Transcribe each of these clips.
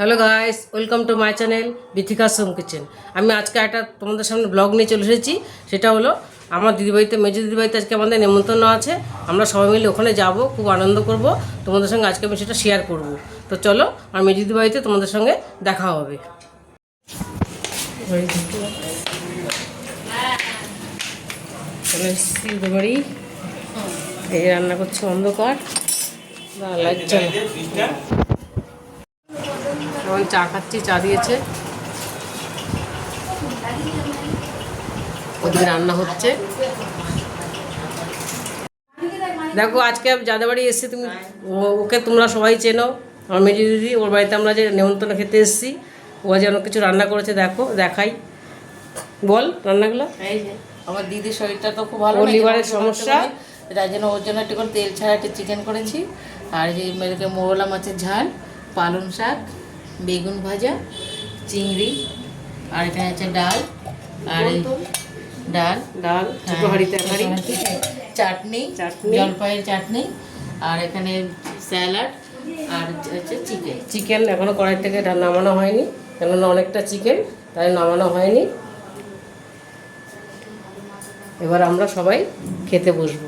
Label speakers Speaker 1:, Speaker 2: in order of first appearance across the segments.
Speaker 1: Hello guys, welcome to my channel Bithika Som kitchen. আমি আজকে একটা তোমাদের সামনে ব্লগ নিয়ে চলে এসেছি। সেটা হলো, আমার দিদিবাড়িতে মেজো দিদিবাড়িতে আজকে আমাদের নেমন্তন্ন আছে। আমরা সবাই মিলে ওখানে যাব, খুব আনন্দ করব। তোমাদের সঙ্গে আজকে আমি সেটা শেয়ার করব। তো চলো আর মেজো দিদিবাড়িতে তোমাদের সঙ্গে দেখা হবে। এই রান্না করছি অন্ধকার। এখন চা খাচ্ছি চা দিয়েছে। ওদিকে রান্না হচ্ছে। দেখো আজকে যাদের বাড়ি এসেছি তুমি ও- ওকে তোমরা সবাই চেনো। আমার মেজি দিদি ওর বাড়িতে আমরা যে নেমন্তন্ন খেতে এসেছি ও যেন কিছু রান্না করেছে দেখো দেখাই। বল রান্নাগুলো।
Speaker 2: এই যে আমার দিদির শরীরটা তো খুব ভালো
Speaker 1: লিভারের সমস্যা।
Speaker 2: তাই জন্য ওর জন্য একটু করে তেল ছাড়া একটু চিকেন করেছি। আর যে মেয়েকে মোরলা মাছের ঝাল পালং শাক বেগুন ভাজা চিংড়ি আর এখানে আছে ডাল আর ডাল
Speaker 1: ডাল তরকারি
Speaker 2: চাটনি
Speaker 1: চাটনি।
Speaker 2: জলপাইয়ের চাটনি আর এখানে স্যালাড আর হচ্ছে চিকেন।
Speaker 1: চিকেন এখনও কড়াই থেকে নামানো হয়নি কেননা অনেকটা চিকেন তাই নামানো হয়নি। এবার আমরা সবাই খেতে বসবো।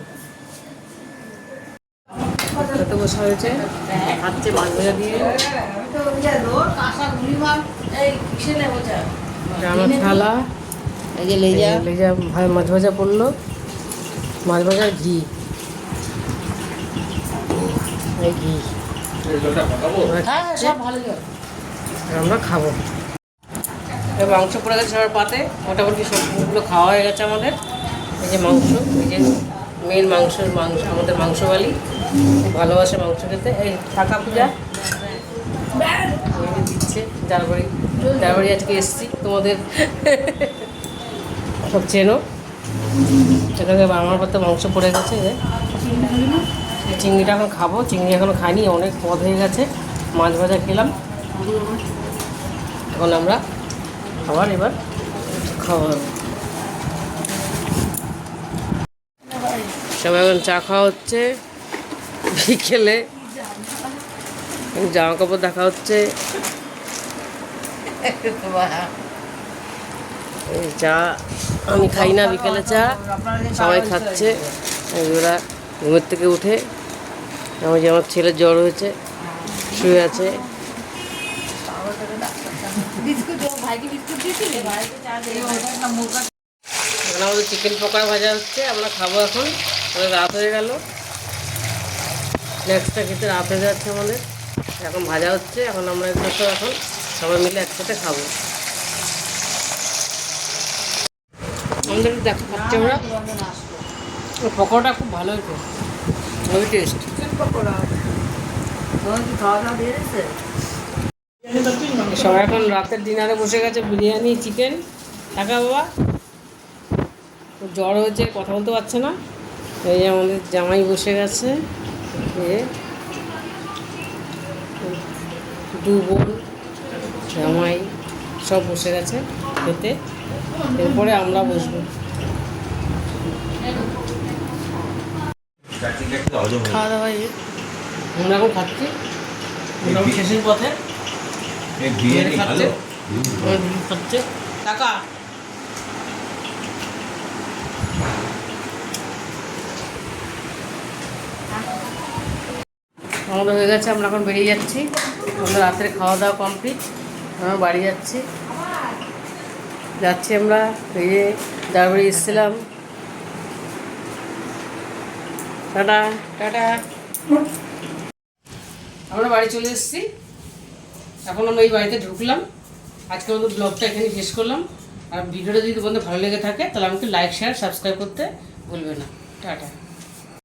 Speaker 1: খেতে বসা হয়েছে। খাচ্ছে মাছ ভাজা দিয়ে। আমার থালা।
Speaker 2: এই যে লেজা।
Speaker 1: লেজা ভা- মাছ ভাজা পড়ল। মাছ ভাজার ঘি। এই ঘি।
Speaker 2: হ্যাঁ হ্যাঁ,
Speaker 1: আমরা খাব। মাংস পড়ে গেছে সবার পাতে। মোটামুটি সবগুলো খাওয়া হয়ে গেছে আমাদের। এই যে মাংস এই যে মেন মাংসের মাংস আমাদের মাংসবালি। খুব ভালোবাসে মাংস খেতে। এই থাকা পূজা। দিচ্ছে। যার বাড়ি আজকে এসছি তোমাদের। সব চেনো? সেখানে আমার পাতে মাংস পড়ে গেছে। চিংড়িটা এখন খাব। চিংড়ি এখনও খাইনি, অনেক পদ হয়ে গেছে। মাছ ভাজা খেলাম। এখন আমরা খাবার এবার খাওয়া সবাই এখন চা খাওয়া হচ্ছে। বিকেলে জামা কাপড় দেখা হচ্ছে। চা আমি খাই না, বিকেলে চা। সবাই খাচ্ছে। ওরা ঘুমের থেকে উঠে, আমার যে আমার ছেলের জ্বর হয়েছে, শুয়ে আছে। আমাদের চিকেন পকোড়া ভাজা হচ্ছে, আমরা খাব এখন। রাত হয়ে গেল। নেক্সটটা খেতে রাত হয়ে যাচ্ছে আমাদের। এখন ভাজা হচ্ছে, এখন আমরা এগুলো সব এখন সবাই মিলে একসাথে খাব। আমাদের দেখো খাচ্ছি আমরা পকোড়াটা খুব ভালো হয়েছে ওই টেস্ট সবাই এখন রাতের ডিনারে বসে গেছে, বিরিয়ানি চিকেন টাকা বাবা জ্বর হয়েছে, কথা বলতে পারছে না। এই আমাদের জামাই বসে গেছে, এ দু বোন জামাই সব বসে গেছে খেতে। এরপরে আমরা বসবো।
Speaker 2: খাওয়া দাওয়া
Speaker 1: আমরা এখন খাচ্ছি। শেষের পথে। খাচ্ছে। টাকা আমাদের হয়ে গেছে আমরা এখন বেরিয়ে যাচ্ছি। আমাদের রাত্রে খাওয়া দাওয়া কমপ্লিট। আমরা বাড়ি যাচ্ছি। যাচ্ছি আমরা, এই যে বাড়ি এসেছিলাম। Tata tata. আমরা বাড়ি চলে এসেছি। এখন আমরা এই বাড়িতে ঢুকলাম। আজকে আমাদের ব্লগটা এখানে শেষ করলাম। আর ভিডিওটা যদি তোমাদের ভালো লেগে থাকে, তাহলে আমাকে লাইক শেয়ার সাবস্ক্রাইব করতে ভুলবে না। টাটা।